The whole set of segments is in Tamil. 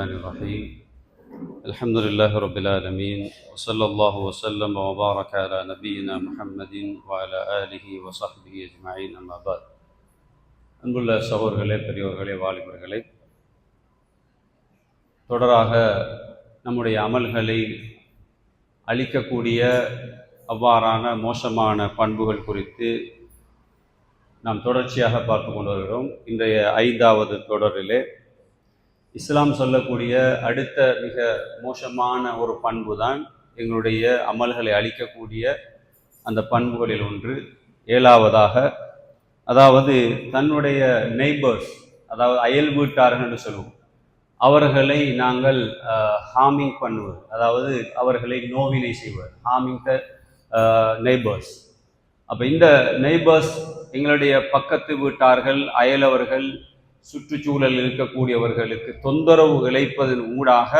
الرحمن الرحيم الحمد لله رب العالمين وصلى الله وسلم وبارك على نبينا محمد وعلى آله وصحبه أجمعين أما بعد அன்புள்ள சகோதரர்களே பெரியோர்களே வாலிபர்களே தொடராக நம்முடைய அமல்களை அளிக்கக்கூடிய அவ்வாறான மோசமான பண்புகள் குறித்து நாம் தொடர்ச்சியாக பார்த்து கொண்டு வருகிறோம் இன்றைய ஐந்தாவது தொடரிலே இஸ்லாம் சொல்லக்கூடிய அடுத்த மிக மோசமான ஒரு பண்பு தான் எங்களுடைய அமல்களை அளிக்கக்கூடிய அந்த பண்புகளில் ஒன்று. ஏழாவதாக அதாவது தன்னுடைய நெய்பர்ஸ் அதாவது அயல் வீட்டார்கள் என்று சொல்லுவோம் அவர்களை நாங்கள் ஹாமிங் பண்ணுவது அதாவது அவர்களை நோவினை செய்வது ஹாமிங் த நெய்பர்ஸ் அப்போ இந்த நெய்பர்ஸ் எங்களுடைய பக்கத்து வீட்டார்கள் அயலவர்கள் சுற்றுச்சூழல் இருக்கக்கூடியவர்களுக்கு தொந்தரவு இழைப்பதன் ஊடாக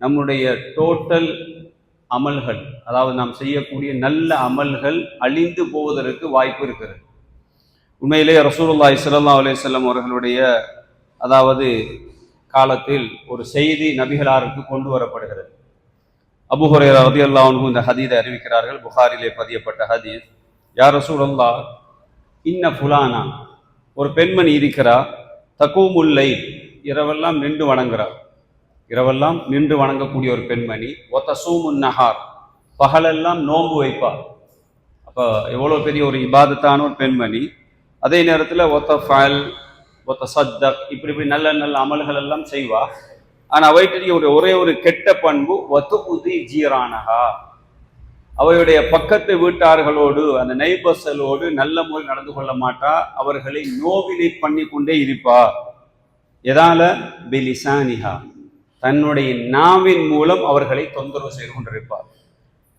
நம்முடைய டோட்டல் அமல்கள் அதாவது நாம் செய்யக்கூடிய நல்ல அமல்கள் அழிந்து போவதற்கு வாய்ப்பு இருக்கிறது. உண்மையிலே ரசூலுல்லாஹி ஸல்லல்லாஹு அலையம் அவர்களுடைய அதாவது காலத்தில் ஒரு செய்தி நபிகளாருக்கு கொண்டு வரப்படுகிறது. அபு ரதி ரலியல்லாஹு இந்த ஹதீதை அறிவிக்கிறார்கள். புகாரிலே பதியப்பட்ட ஹதீஸ் யார் ரசூலுல்லாஹ் இன்ன ஃபுலானா? ஒரு பெண்மணி இருக்கிறா தக்கூமுல்லை. இரவெல்லாம் நின்று வணங்குறார். இரவெல்லாம் நின்று வணங்கக்கூடிய ஒரு பெண்மணி ஒத்த சூமுன் நஹார். பகலெல்லாம் நோன்பு வைப்பார். அப்போ எவ்வளோ பெரிய ஒரு இபாதத்தான ஒரு பெண்மணி. அதே நேரத்தில் ஒத்த ஃபல் ஒத்த சத்தக் இப்படி இப்படி நல்ல நல்ல அமல்கள் எல்லாம் செய்வா. ஆனால் அவைட்டுடைய ஒரு ஒரே ஒரு கெட்ட பண்பு ஒத்து உதி ஜீரானகா அவையுடைய பக்கத்து வீட்டார்களோடு அந்த நெய்பர்ஸலோடு நல்ல முறை நடந்து கொள்ள மாட்டா. அவர்களை நோவினை பண்ணி கொண்டே இருப்பா. எதால? பிலிசானிஹா. தன்னுடைய நாவின் மூலம் அவர்களை தொந்தரவு செய்து கொண்டிருப்பார்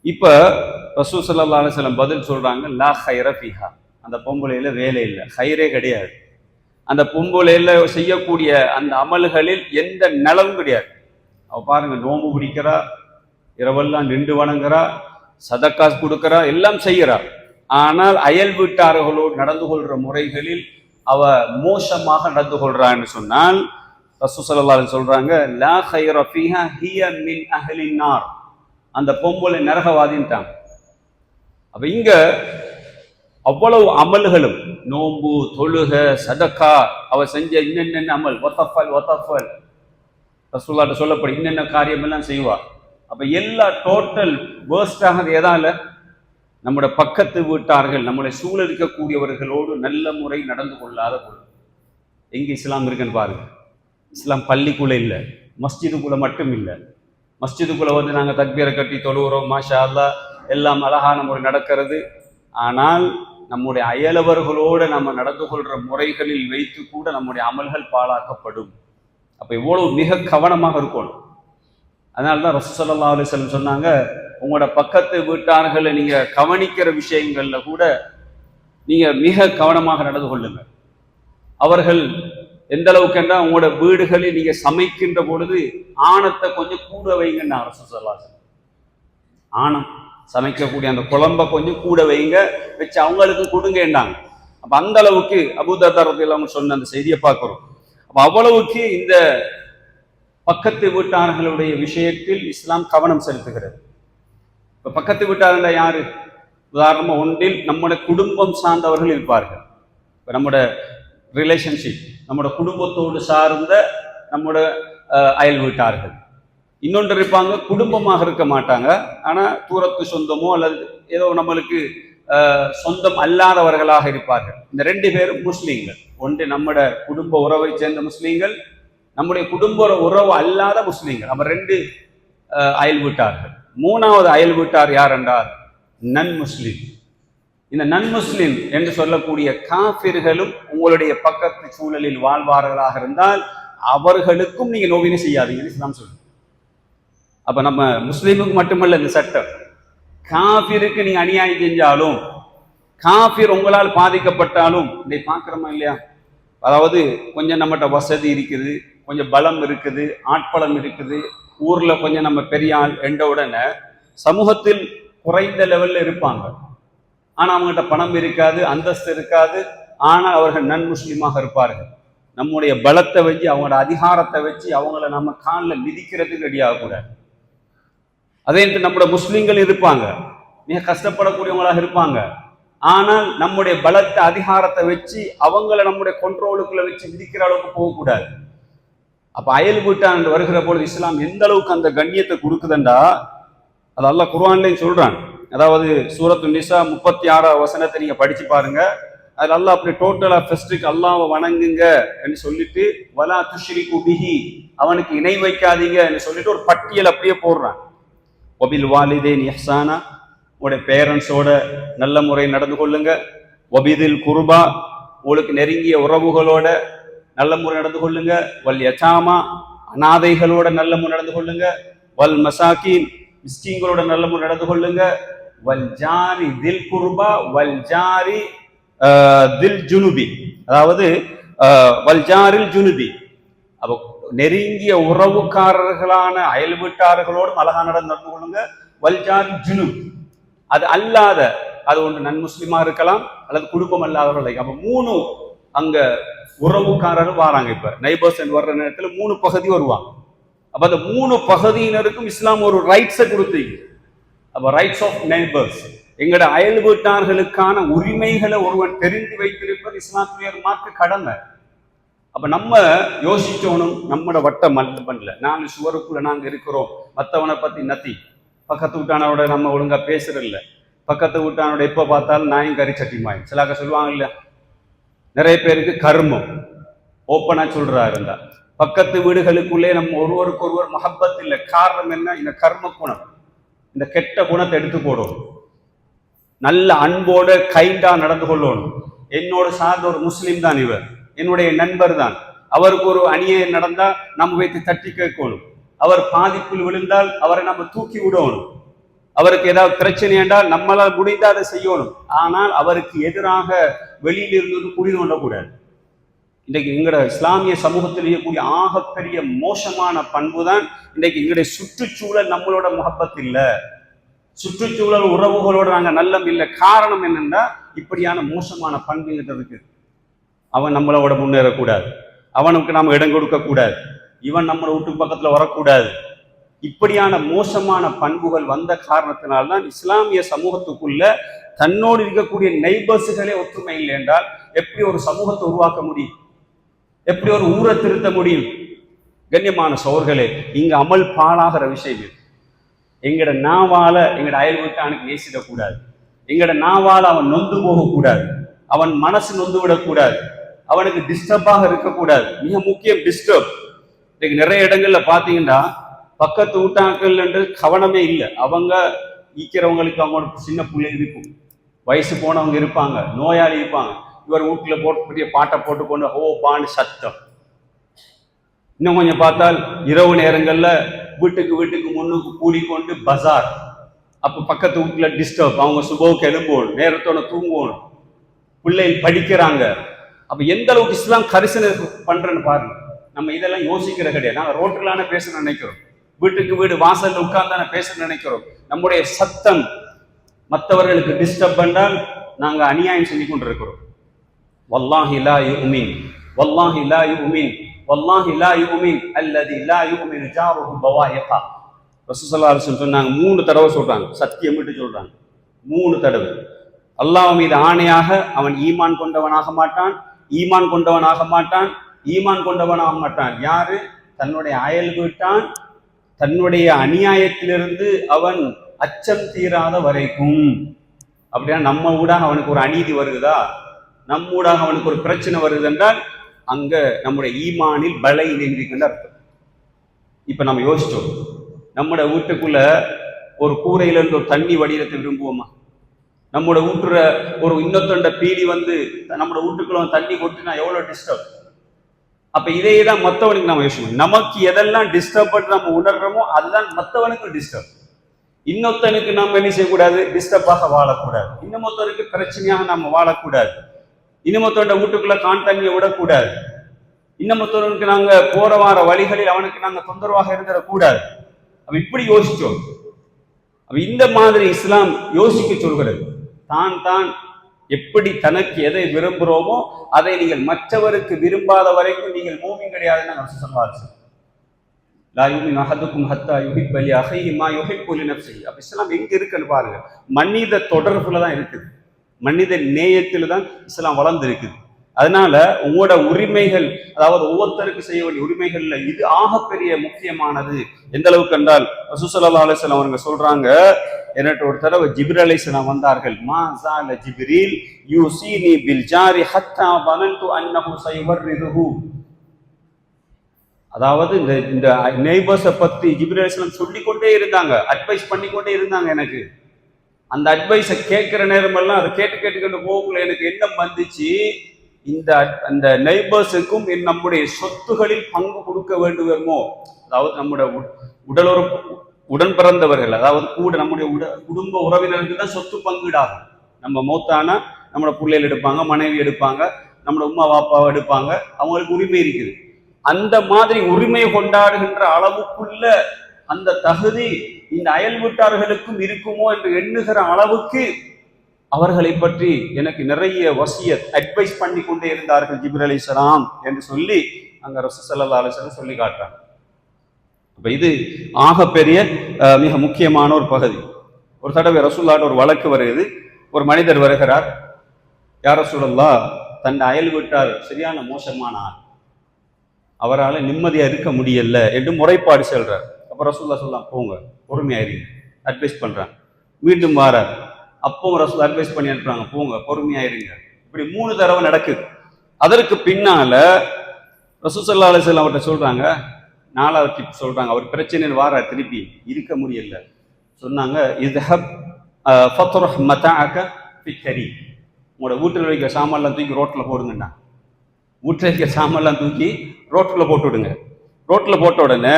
இப்ப ரசூ சல்லா அலுவலம் பதில் சொல்றாங்க லா ஹைர ஃபிஹா. அந்த பொம்பளையில வேலை இல்லை. ஹைரே கிடையாது. அந்த பொம்பளையில செய்யக்கூடிய அந்த அமல்களில் எந்த நலவும் கிடையாது. அவ பாருங்க நோம்பு பிடிக்கிறா இரவெல்லாம் நின்று வணங்குறா சதக்காஸ் கொடுக்கிறா எல்லாம் செய்கிறா ஆனால் அயல் வீட்டார்களோடு நடந்து கொள்கிற முறைகளில் அவ மோசமாக நடந்து கொள்றான்னு சொன்னால் ரசூசல்லாலும் சொல்றாங்க லா ஹைர ஃபீஹா ஹிய மின் அஹலின் நார் அந்த பொம்பளை நரகவாதின்ட்டாங்க அப்ப இங்கே அவ்வளவு அமல்களும் நோம்பு தொழுக சதக்கா அவ செஞ்ச இன்னென்ன அமல் ஒத்தஃபல் ஒத்தஃபல் ரசூல்லாட்ட சொல்லப்படும் இன்னென்ன காரியமெல்லாம் செய்வாள் அப்போ எல்லா டோட்டல் வேர்ஸ்டாக எதால நம்முடைய பக்கத்து வீட்டார்கள் நம்மளை சூழலிக்கக்கூடியவர்களோடு நல்ல முறை நடந்து கொள்ளாத பொருள் எங்கே இஸ்லாம் இருக்குன்னு பாருங்க. இஸ்லாம் பள்ளிக்குள்ளே இல்லை மஸ்ஜிதுக்குள்ளே மட்டும் இல்லை. மஸ்ஜிதுக்குள்ளே வந்து நாங்கள் தக்பீரை கட்டி தொழுகிறோம் மாஷா அல்லா எல்லாம் அழகான முறை நடக்கிறது. ஆனால் நம்முடைய அயலவர்களோடு நம்ம நடந்து கொள்கிற முறைகளில் வைத்து கூட நம்முடைய அமல்கள் பாழாக்கப்படும். அப்போ இவ்வளவு மிக கவனமாக இருக்கணும். அதனால தான் ரசூசல்லா அலிஸ்லம் சொன்னாங்க உங்களோட பக்கத்து வீட்டார்களை நீங்கள் கவனிக்கிற விஷயங்களில் கூட நீங்கள் மிக கவனமாக நடந்து கொள்ளுங்க அவர்கள் எந்த அளவுக்கு என்றால் உங்களோட வீடுகளில் நீங்கள் சமைக்கின்ற பொழுது ஆணத்தை கொஞ்சம் கூட வைங்கன்னு அரசு சொல்லா ஆணம் சமைக்கக்கூடிய அந்த குழம்ப கொஞ்சம் கூட வைங்க வச்சு அவங்களுக்கு கொடுங்கன்றாங்க அப்போ அந்த அளவுக்கு அபுதரத்தில் அவங்க சொன்ன அந்த செய்தியை பார்க்குறோம். அப்போ அவ்வளவுக்கு இந்த பக்கத்து வீட்டார்களுடைய விஷயத்தில் இஸ்லாம் கவனம் செலுத்துகிறது. இப்போ பக்கத்து வீட்டார்கள் யாரு? உதாரணமாக ஒன்றில் நம்முடைய குடும்பம் சார்ந்தவர்கள் இருப்பார்கள். இப்போ நம்மளோட ரிலேஷன்ஷிப் நம்மோட குடும்பத்தோடு சார்ந்த நம்மளோட அயல் வீட்டார்கள் இன்னொன்று இருப்பாங்க குடும்பமாக இருக்க மாட்டாங்க. ஆனால் தூரத்து சொந்தமோ அல்லது ஏதோ நம்மளுக்கு சொந்தம் அல்லாதவர்களாக இருப்பார்கள். இந்த ரெண்டு பேரும் முஸ்லீம்கள். ஒன்று நம்மட குடும்ப உறவை சேர்ந்த முஸ்லீம்கள் நம்முடைய குடும்ப உறவு அல்லாத முஸ்லீம்கள். நம்ம ரெண்டு அயல் வீட்டார்கள் மூணாவது அயல் வீட்டார் யார் என்றால் நன் முஸ்லீம். இந்த நன் முஸ்லீம் என்று சொல்லக்கூடிய காஃபிர்களும் உங்களுடைய பக்கத்து சூழலில் வாழ்வார்களாக இருந்தால் அவர்களுக்கும் நீங்க நோவினை செய்யாதீங்கன்னு இஸ்லாம் சொல்லு அப்ப நம்ம முஸ்லீமுக்கு மட்டுமல்ல இந்த சட்டம். காஃபிருக்கு நீங்க அநியாயம் செஞ்சாலும் காஃபிர் உங்களால் பாதிக்கப்பட்டாலும் இதை பார்க்குறோமா இல்லையா? அதாவது கொஞ்சம் நம்மகிட்ட வசதி இருக்குது கொஞ்சம் பலம் இருக்குது ஆட்பலம் இருக்குது. ஊரில் கொஞ்சம் நம்ம பெரிய ஆள் என்ற உடனே சமூகத்தில் குறைந்த லெவலில் இருப்பாங்க. ஆனால் அவங்ககிட்ட பணம் இருக்காது அந்தஸ்து இருக்காது. ஆனால் அவர்கள் நன் முஸ்லீமாக இருப்பார்கள். நம்முடைய பலத்தை வச்சு அவங்களோட அதிகாரத்தை வச்சு அவங்கள நம்ம காலில் மிதிக்கிறதுக்கு ரெடி ஆகக்கூடாது அதே நம்முடைய முஸ்லீம்கள் இருப்பாங்க. மிக கஷ்டப்படக்கூடியவங்களாக இருப்பாங்க. ஆனால் நம்முடைய பலத்தை அதிகாரத்தை வச்சு அவங்கள நம்முடைய கொண்ட்ரோலுக்குள்ள வச்சு மிதிக்கிற அளவுக்கு போகக்கூடாது. அப்ப அயல் வீட்டாண்டு வருகிற பொழுது இஸ்லாம் எந்த அளவுக்கு அந்த கண்ணியத்தை கொடுக்குதுண்டா? அது அல்ல குர்வான்லையும் சொல்றான். அதாவது சூரத்து நிசா முப்பத்தி ஆறாவது வசனத்தை நீங்க படிச்சு பாருங்க. அதுல அல்லாஹ் அப்படி டோட்டலா ஃபெஸ்ட்டுக்கு அல்லாவை வணங்குங்க என்று சொல்லிட்டு வலா துஷ்ரி குபிஹி அவனுக்கு இணை வைக்காதீங்க என்று சொல்லிட்டு ஒரு பட்டியல் அப்படியே போடுறான். ஒபில் வாலிதேன் இஹ்சானா. உங்களுடைய பேரண்ட்ஸோட நல்ல முறை நடந்து கொள்ளுங்க. ஒபிதில் குருபா. உங்களுக்கு நெருங்கிய உறவுகளோட நல்ல முறை நடந்து கொள்ளுங்க. வல் யச்சாமா அனாதைகளோட நல்ல முறை நடந்து கொள்ளுங்க. வல் மசாக்கீன் மிஸ்கிங்களோட நல்ல முறை நடந்து கொள்ளுங்க. வல் ஜாரி தில் குருபா வல் ஜாரி தில் ஜுனுபி. அதாவது வல் ஜாரில் ஜுனுபி. அப்போ நெருங்கிய உறவுக்காரர்களான அயல் வீட்டார்களோடும் அழகா நடந்து நடந்து கொள்ளுங்க. வல்ஜார் ஜுனுப். அது அல்லாத அது ஒன்று நன்முஸ்லிமா இருக்கலாம் அல்லது குடும்பம் அல்லாதவர்கள் அப்போ மூணு அங்க உறவுக்காரர்கள் வராங்க இப்ப. நைபர்ஸ் வர்ற நேரத்துல மூணு பகுதி வருவாங்க. அப்ப அந்த மூணு பகுதியினருக்கும் இஸ்லாம் ஒரு ரைட்ஸை கொடுத்தீங்க. அப்ப ரைட்ஸ் ஆஃப் நெய்பர்ஸ் எங்கட அயல் வீட்டார்களுக்கான உரிமைகளை ஒருவன் தெரிந்து வைத்திருப்பது இஸ்லாத்துடைய ஒரு மாற்று கடமை. அப்ப நம்ம யோசிச்சோனும் வட்டம் வட்ட பண்ணல. நாங்க சுவருக்குள்ள நாங்க இருக்கிறோம். மற்றவனை பத்தி நத்தி பக்கத்து வீட்டானோட நம்ம ஒழுங்கா பேசுறதில்ல. பக்கத்து வீட்டானோட எப்ப பார்த்தாலும் நாயும் கறி சட்டி மாயும். சிலாக்க சொல்லுவாங்க இல்லையா? நிறைய பேருக்கு கர்மம். ஓப்பனாக சொல்கிறா இருந்தா. பக்கத்து வீடுகளுக்குள்ளே நம்ம ஒருவருக்கு ஒருவர் மஹப்பத் இல்லை. காரணம் என்ன? இந்த கர்ம குணம். இந்த கெட்ட குணத்தை எடுத்து போடும் நல்ல அன்போட கைண்டாக நடந்து கொள்ளணும். என்னோட சார்ந்த ஒரு முஸ்லீம் தான் இவர். என்னுடைய நண்பர் தான். அவருக்கு ஒரு அநியாயம் நடந்தால் நம்ம வைத்து தட்டி கேட்கணும். அவர் பாதிப்பில் விழுந்தால் அவரை நம்ம தூக்கி விடணும். அவருக்கு ஏதாவது பிரச்சனை என்றால் நம்மளால் முடிந்த அதை செய்யணும். ஆனால் அவருக்கு எதிராக வெளியில் இருந்து குடி கொள்ளக்கூடாது இன்றைக்கு எங்களோட இஸ்லாமிய சமூகத்தில் இருக்கக்கூடிய ஆகப்பெரிய மோசமான பண்பு தான் இன்றைக்கு எங்களுடைய சுற்றுச்சூழல் நம்மளோட முகப்பத் இல்லை. சுற்றுச்சூழல் உறவுகளோட நாங்கள் நல்லம் இல்லை. காரணம் என்னென்னா இப்படியான மோசமான பண்புங்கிட்ட இருக்கு. அவன் நம்மளோட முன்னேறக்கூடாது. அவனுக்கு நாம் இடம் கொடுக்கக்கூடாது. இவன் நம்மளை வீட்டுக்கு பக்கத்தில் வரக்கூடாது. இப்படியான மோசமான பண்புகள் வந்த காரணத்தினால்தான் இஸ்லாமிய சமூகத்துக்குள்ள தன்னோடு இருக்கக்கூடிய நெய்பர்ஸுகளே ஒற்றுமை இல்லை என்றால் எப்படி ஒரு சமூகத்தை உருவாக்க முடியும்? எப்படி ஒரு ஊரை திருத்த முடியும்? கண்ணியமான சோர்களே இங்க அமல் பாழாகிற விஷயம் எங்கட நாவால எங்கட அயல் வீட்டானுக்கு நேசிடக்கூடாது எங்கட நாவால அவன் நொந்து போகக்கூடாது. அவன் மனசு நொந்து விடக்கூடாது. அவனுக்கு டிஸ்டர்பாக இருக்கக்கூடாது. மிக முக்கியம் டிஸ்டர்ப் இன்னைக்கு நிறைய இடங்கள்ல பாத்தீங்கன்னா பக்கத்து வீட்டாக்கள் என்று கவனமே இல்லை. அவங்க ஈக்கிறவங்களுக்கு அவங்களோட சின்ன பிள்ளை இருக்கும். வயசு போனவங்க இருப்பாங்க நோயாளி இருப்பாங்க. இவர் வீட்டில் போட்டு பெரிய பாட்டை போட்டு கொண்டு ஓ பான்னு சத்தம். இன்னும் கொஞ்சம் பார்த்தால் இரவு நேரங்களில் வீட்டுக்கு வீட்டுக்கு முன்னுக்கு கூடிக்கொண்டு பஜார் அப்போ பக்கத்து வீட்டில் டிஸ்டர்ப் அவங்க சுபோக்கு எழும்போணும் நேரத்தோட தூங்குவோணும் பிள்ளைகள் படிக்கிறாங்க. அப்போ எந்த அளவுக்கு இஸ்லாம் கரிசனை பண்ணுறேன்னு பாருங்க. நம்ம இதெல்லாம் யோசிக்கிற கிடையாது. நாங்கள் ரோட்டுலான பேச நினைக்கிறோம். வீட்டுக்கு வீடு வாசல்ல உட்கார்ந்தான பேச நினைக்கிறோம். நம்முடைய சத்தம் மற்றவர்களுக்கு டிஸ்டர்ப் பண்ணால் நாங்க அநியாயம் செஞ்சு கொண்டிருக்கிறோம். வல்லாஹி லா யுமின் வல்லாஹி லா யுமின் வல்லாஹி லா யுமின் அல்லது லா யுமின் ஜாருஹு பவாயகா. ரசூலுல்லாஹி சொன்னாங்க மூணு தடவை சொல்றாங்க சத்தியமிட்டு சொல்றாங்க. மூணு தடவை. அல்லாஹ் மீது ஆணையாக அவன் ஈமான் கொண்டவனாக மாட்டான் ஈமான் கொண்டவனாக மாட்டான் ஈமான் கொண்டவனாக மாட்டான். யாரு? தன்னுடைய அயல் வீட்டான் தன்னுடைய அநியாயத்திலிருந்து அவன் அச்சம் தீராத வரைக்கும். அப்படின்னா நம்ம ஊடாக அவனுக்கு ஒரு அநீதி வருகுதா நம்ம ஊடாக அவனுக்கு ஒரு பிரச்சனை வருது என்றால் அங்க நம்முடைய ஈமானில் பலை நின்றிருக்கின்ற அர்த்தம். இப்ப நம்ம யோசிச்சோம். நம்மளோட வீட்டுக்குள்ள ஒரு கூரையில இருந்து ஒரு தண்ணி வடிவத்தை விரும்புவோமா? நம்மளோட வீட்டுற ஒரு இன்னொத்தண்ட பீடி வந்து நம்மளோட வீட்டுக்குள்ள தண்ணி கொட்டினா எவ்வளவு டிஸ்டர்ப் அப்ப இதே தான் மற்றவனுக்கு நம்ம யோசிக்கணும் நமக்கு எதெல்லாம் டிஸ்டர்ப் நம்ம உணர்றோமோ அதுதான் மற்றவனுக்கும் டிஸ்டர்ப் இன்னொருத்தனுக்கு நம்ம என்ன செய்யக்கூடாது? டிஸ்டர்பாக வாழக்கூடாது. இன்னமொத்தனுக்கு பிரச்சனையாக நம்ம வாழக்கூடாது. இன்னமொத்தோட வீட்டுக்குள்ள கான் விடக்கூடாது. இன்னமொத்தவனுக்கு நாங்க போற வார வழிகளில் அவனுக்கு நாங்க தொந்தரவாக இருந்துடக்கூடாது. அப்ப இப்படி யோசிச்சோம். அப்ப இந்த மாதிரி இஸ்லாம் யோசிக்க சொல்கிறது. தான் தான் எப்படி தனக்கு எதை விரும்புகிறோமோ அதை நீங்கள் மற்றவருக்கு விரும்பாத வரைக்கும் நீங்கள் மூவிங் கிடையாதுன்னு நாங்கள் சொல்லுவாரு லா ஹத்தா யுஹிப் அலி அஹைஹி மா யுஹிப்பு லி அப்ப இஸ்லாம் எங்க இருக்குன்னு பாருங்க. மனித தொடர்புல தான் இருக்குது. மனித நேயத்தில் தான் இஸ்லாம் வளர்ந்து இருக்குது அதனால உங்களோட உரிமைகள் அதாவது ஒவ்வொருத்தருக்கு செய்ய வேண்டிய உரிமைகள்ல இது ஆகப்பெரிய முக்கியமானது. எந்த அளவுக்கு என்றால் சுசலா அலிஸ்லாம் அவங்க சொல்றாங்க என்னட்டு ஒரு தடவை ஜிபிர் அலிஸ்லாம் வந்தார்கள். மா ஜால ஜிப்ரீல் யூசினி பில் ஜாரி ஹத்தா வனன்து அன்னஹு சைவர்ரிதுஹு. அதாவது இந்த இந்த நெய்பர்ஸை பத்தி ஜிபிர் அலிஸ்லாம் சொல்லிக்கொண்டே இருந்தாங்க அட்வைஸ் பண்ணிக்கொண்டே இருந்தாங்க எனக்கு. அந்த அட்வைஸை கேட்கிற நேரமெல்லாம் அதை கேட்டு கேட்டுக்கிட்டு போகக்குள்ள எனக்கு எண்ணம் வந்துச்சு. இந்த அந்த நெய்பர்ஸுக்கும் நம்முடைய சொத்துகளில் பங்கு கொடுக்க வேண்டுமோ அதாவது நம்முடைய உடலுறப்பு உடன் பிறந்தவர்கள் அதாவது கூட நம்முடைய உட குடும்ப உறவினருக்கு தான் சொத்து பங்கீடாகும். நம்ம மூத்தானா நம்மளோட பிள்ளைகள் எடுப்பாங்க மனைவி எடுப்பாங்க நம்மளோட உமா வாப்பாவை எடுப்பாங்க அவங்களுக்கு உரிமை இருக்குது. அந்த மாதிரி உரிமை கொண்டாடுகின்ற அளவுக்குள்ள அந்த தகுதி இந்த அயல் வீட்டார்களுக்கும் இருக்குமோ என்று எண்ணுகிற அளவுக்கு அவர்களை பற்றி எனக்கு நிறைய வசிய அட்வைஸ் பண்ணி கொண்டே இருந்தார்கள் ஜிபிர் அலி சலாம் என்று சொல்லி அங்க ரசூசல்லா அலிஸ்லாம் சொல்லி காட்டுறாங்க. அப்ப இது ஆகப்பெரிய மிக முக்கியமான ஒரு பகுதி. ஒரு தடவை ரசூல்லாட்ட ஒரு வழக்கு வருகிறது. ஒரு மனிதர் வருகிறார். யார் ரசூலல்லா? தன் அயல் விட்டார் சரியான மோசமான ஆள். அவரால் நிம்மதியாக இருக்க முடியல என்று முறைப்பாடு செல்றார். அப்போ ரசூல்லா சொல்லலாம் போங்க பொறுமையாயிருங்க அட்வைஸ் பண்ணுறான் மீண்டும் வாரார். அப்பவும் ரசூல் அட்வைஸ் பண்ணி அனுப்புறாங்க போங்க பொறுமையாயிருங்க. இப்படி மூணு தடவை நடக்குது. அதற்கு பின்னால ரசூசல்லா அலிசல் அவர்கிட்ட சொல்றாங்க நாலாவது டிப் சொல்றாங்க. அவர் பிரச்சனையில் வார திருப்பி இருக்க முடியல. சொன்னாங்க இதுஹப் ஃபத்ருஹ் மதாஅக ஃபிக்கரி உங்களோட வீட்டில் வைக்கிற சாமான்லாம் தூக்கி ரோட்டில் போடுங்கண்ணா. வீட்டில் வைக்கிற சாமான்லாம் தூக்கி ரோட்டில் போட்டு விடுங்க. ரோட்டில் போட்ட உடனே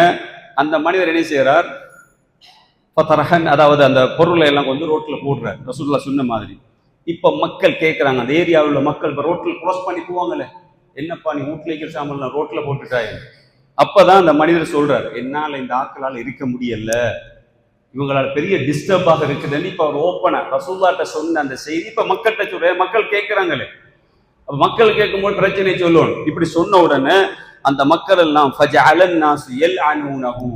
அந்த மனிதர் என்ன செய்கிறார் ஃபத்தரஹன் அதாவது அந்த பொருளை எல்லாம் கொஞ்சம் ரோட்டில் போடுறார். ரசூல்லா சொன்ன மாதிரி. இப்போ மக்கள் கேட்குறாங்க அந்த ஏரியாவில் உள்ள மக்கள் இப்போ ரோட்டில் க்ராஸ் பண்ணி போவாங்களே. என்னப்பா நீ வீட்டில் வைக்கிற சாமான்லாம் ரோட்டில் போட்டுட்டாய் அப்பதான் அந்த மனிதர் சொல்கிறார் என்னால் இந்த ஆக்களால் இருக்க முடியல. இவங்களால் பெரிய டிஸ்டர்பாக இருக்குதுன்னு இப்போ அவர் ஓப்பனாக ரசூல்லாட்ட சொன்ன அந்த செய்தி இப்போ மக்கள்கிட்ட சொல்ற மக்கள் கேட்குறாங்களே மக்கள் கேட்கும்போது பிரச்சனையை சொல்லுவோம் இப்படி சொன்ன உடனே அந்த மக்கள் எல்லாம் எல் அனூனஹு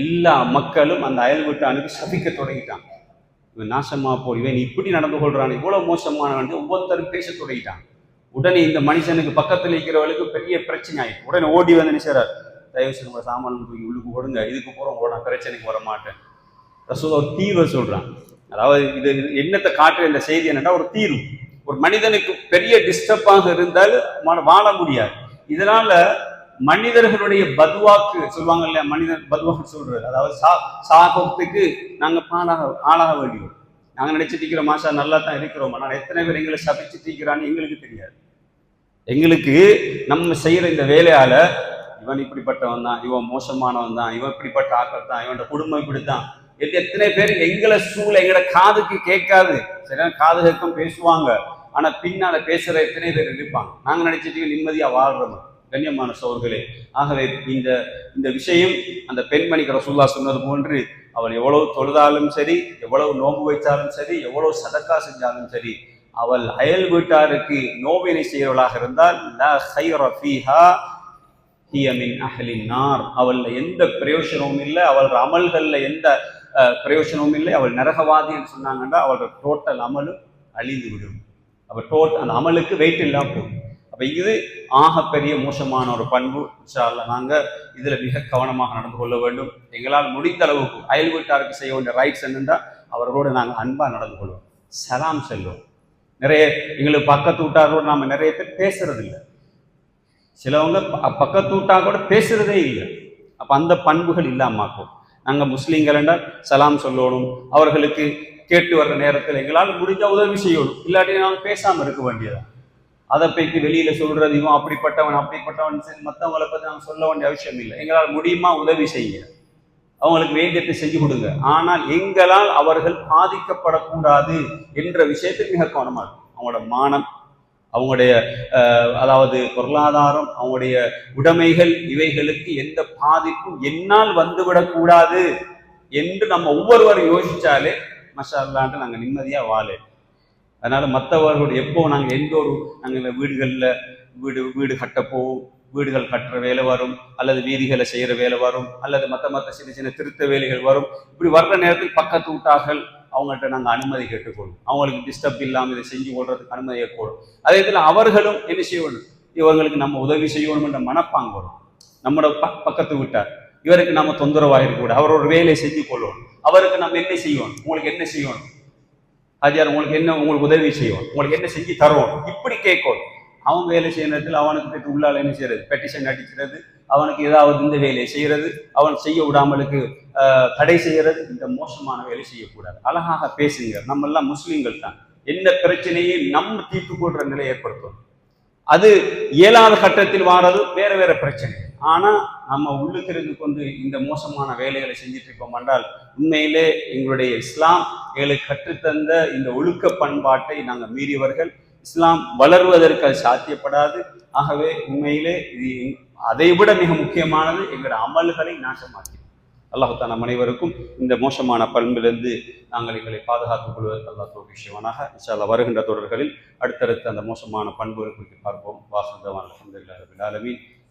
எல்லா மக்களும் அந்த அயல் வீட்டானுக்கு சபிக்க தொடங்கிட்டான் இவன் நாசமாக போ இவன் இப்படி நடந்து கொள்றான் இவ்வளோ மோசமானவன் ஒவ்வொருத்தரும் பேச தொடங்கிட்டான் உடனே இந்த மனுஷனுக்கு பக்கத்தில் இருக்கிறவளுக்கு பெரிய பிரச்சனை ஆயிடுச்சு. உடனே ஓடி வந்து நினைச்சார் தயவு செய்து உங்களை சாமான் தூக்கி உள்ளுக்கு ஓடுங்க இதுக்கு போகிறோம் ஓட பிரச்சனைக்கு வர மாட்டேன். ரசூல் ஒரு தீர்வை சொல்கிறான் அதாவது இது என்னத்தை காட்டுற இந்த செய்தி என்னன்னா ஒரு தீர்வு. ஒரு மனிதனுக்கு பெரிய டிஸ்டர்பாக இருந்தால் வாழ முடியாது. இதனால மனிதர்களுடைய பதுவாக்கு சொல்லுவாங்க இல்லையா மனிதர் பதுவாக்கு சொல்றது. அதாவது சா சாகத்துக்கு நாங்க பாலாக ஆளாக வேண்டியோம் நாங்க நினைச்சிட்டு இருக்கிறோம் மாஷா நல்லா தான் இருக்கிறோம். ஆனால் எத்தனை பேர் எங்களை சபிச்சுட்டு இருக்கிறான்னு எங்களுக்கு தெரியாது. எங்களுக்கு நம்ம செய்யற இந்த வேலையால இவன் இப்படிப்பட்டவன் தான் இவன் மோசமானவன் தான் இவன் இப்படிப்பட்ட ஆக்கள் தான் இவன் குடும்பம் இப்படித்தான். என்று எத்தனை பேர் எங்களை சூழ எங்களோட காதுக்கு கேட்காது. சரியான காது கேட்கும் பேசுவாங்க. ஆனா பின்னால பேசுற எத்தனை பேர் இருப்பாங்க? நாங்க நினைச்சிட்டு நிம்மதியா வாழ்றோம்? கண்ணியமான சோர்களே. ஆகவே இந்த இந்த விஷயம் அந்த பெண்மணிக்கு ரசூல்லா சொன்னது போன்று அவள் எவ்வளவு தொழுதாலும் சரி எவ்வளவு நோம்பு வைத்தாலும் சரி எவ்வளவு சதக்கா செஞ்சாலும் சரி அவள் அயல் வீட்டாருக்கு நோவினை செய்கிறவளாக இருந்தால் நார். அவளில் எந்த பிரயோஜனமும் இல்லை அவள் அமல்களில் எந்த பிரயோஜனமும் இல்லை. அவள் நரகவாதின்னு சொன்னாங்கன்னா அவளோட டோட்டல் அமலும் அழிந்து விடும் அவள் டோட் அந்த அமலுக்கு வெயிட் இல்லாமல் போகும். அப்போ இது ஆகப்பெரிய மோசமான ஒரு பண்பு. இன்ஷால்ல நாங்கள் இதில் மிக கவனமாக நடந்து கொள்ள வேண்டும். எங்களால் முடிந்த அளவுக்கு அயல் வீட்டாருக்கு செய்ய வேண்டிய ரைட்ஸ் என்னென்றா அவர்களோடு நாங்கள் அன்பாக நடந்து கொள்வோம். சலாம் செல்வோம். நிறைய எங்களுக்கு பக்கத்து வீட்டாரோடு நாம் நிறைய பேர் பேசுறது இல்லை சிலவங்க பக்கத்து வீட்டாக கூட பேசுறதே இல்லை. அப்போ அந்த பண்புகள் இல்லாமாக்கும் நாங்கள் முஸ்லீம்கள் என்றால் சலாம் சொல்லணும். அவர்களுக்கு கேட்டு வர்ற நேரத்தில் எங்களால் முடிஞ்ச உதவி செய்யணும். இல்லாட்டி நாங்கள் பேசாமல் இருக்க வேண்டியதான் அதை போய்க்கு வெளியில சொல்றது இவன் அப்படிப்பட்டவன் அப்படிப்பட்டவன் மற்றவங்களை பற்றி நாங்கள் சொல்ல வேண்டிய அவசியம் இல்லை. எங்களால் முடியுமா உதவி செய்ய? அவங்களுக்கு வேண்டியத்தை செஞ்சு கொடுங்க. ஆனால் எங்களால் அவர்கள் பாதிக்கப்படக்கூடாது என்ற விஷயத்தில் மிக கவனமாக இருக்கும் அவங்களோட மானம் அவங்களுடைய அதாவது பொருளாதாரம் அவங்களுடைய உடைமைகள் இவைகளுக்கு எந்த பாதிப்பும் என்னால் வந்துவிடக்கூடாது என்று நம்ம ஒவ்வொருவரும் யோசிச்சாலே மஷா நாங்கள் நிம்மதியாக வாழ அதனால் மற்றவர்களோட எப்போ நாங்கள் எந்த ஒரு நாங்கள் வீடுகளில் வீடு வீடு கட்டப்போவோம். வீடுகள் கட்டுற வேலை வரும் அல்லது வீதிகளை செய்கிற வேலை வரும் அல்லது மற்ற மற்ற சின்ன சின்ன திருத்த வேலைகள் வரும். இப்படி வர்ற நேரத்தில் பக்கத்து வீட்டார்கள் அவங்கள்ட்ட நாங்கள் அனுமதி கேட்டுக்கொள்வோம். அவங்களுக்கு டிஸ்டர்ப் இல்லாமல் இதை செஞ்சு கொள்றதுக்கு அனுமதி கேட்கணும் அதே இதில் அவர்களும் என்ன செய்யணும்? இவங்களுக்கு நம்ம உதவி செய்யணும் என்ற மனப்பாங்க வரும். நம்மளோட பக் பக்கத்து வீட்டார் இவருக்கு நம்ம தொந்தரவாக இருக்கக்கூடாது அவரோட வேலையை செஞ்சு கொள்ளணும் அவருக்கு நம்ம என்ன செய்யணும்? உங்களுக்கு என்ன செய்யணும்? ஹாஜியார் உங்களுக்கு என்ன உங்களுக்கு உதவி செய்வோம்? உங்களுக்கு என்ன செஞ்சு தருவோம்? இப்படி கேட்கும். அவன் வேலை செய்ய நேரத்தில் அவனுக்கு போயிட்டு உள்ளால என்ன செய்யறது? பெட்டிஷன் அடிக்கிறது. அவனுக்கு ஏதாவது இந்த வேலையை செய்யறது. அவன் செய்ய விடாமலுக்கு தடை செய்யறது. இந்த மோசமான வேலை செய்யக்கூடாது. அழகாக பேசுங்க. நம்ம எல்லாம் முஸ்லீம்கள் தான். என்ன பிரச்சனையை நம்ம தீர்த்து போடுற நிலை ஏற்படுத்தும். அது இயலாத கட்டத்தில் வாரது வேற வேற பிரச்சனை. ஆனால் நம்ம உள்ளுக்கு கொண்டு இந்த மோசமான வேலைகளை செஞ்சுட்டு இருக்கோம் என்றால் உண்மையிலே எங்களுடைய இஸ்லாம் எங்களுக்கு கற்றுத்தந்த இந்த ஒழுக்க பண்பாட்டை நாங்கள் மீறியவர்கள் இஸ்லாம் வளர்வதற்கு அது சாத்தியப்படாது. ஆகவே உண்மையிலே இது அதை விட மிக முக்கியமானது எங்களோட அமல்களை நாசமாக்கி அல்லாஹு நம் அனைவருக்கும் இந்த மோசமான பண்பிலிருந்து நாங்கள் எங்களை பாதுகாத்துக் கொள்வதற்கு அல்லா தோபிஷியவனாக இன்ஷால்லா வருகின்ற தொடர்களில் அடுத்தடுத்து அந்த மோசமான பண்புகள் குறித்து பார்ப்போம். வாசந்தவான் அலமதுல்லாஹ் ரபில்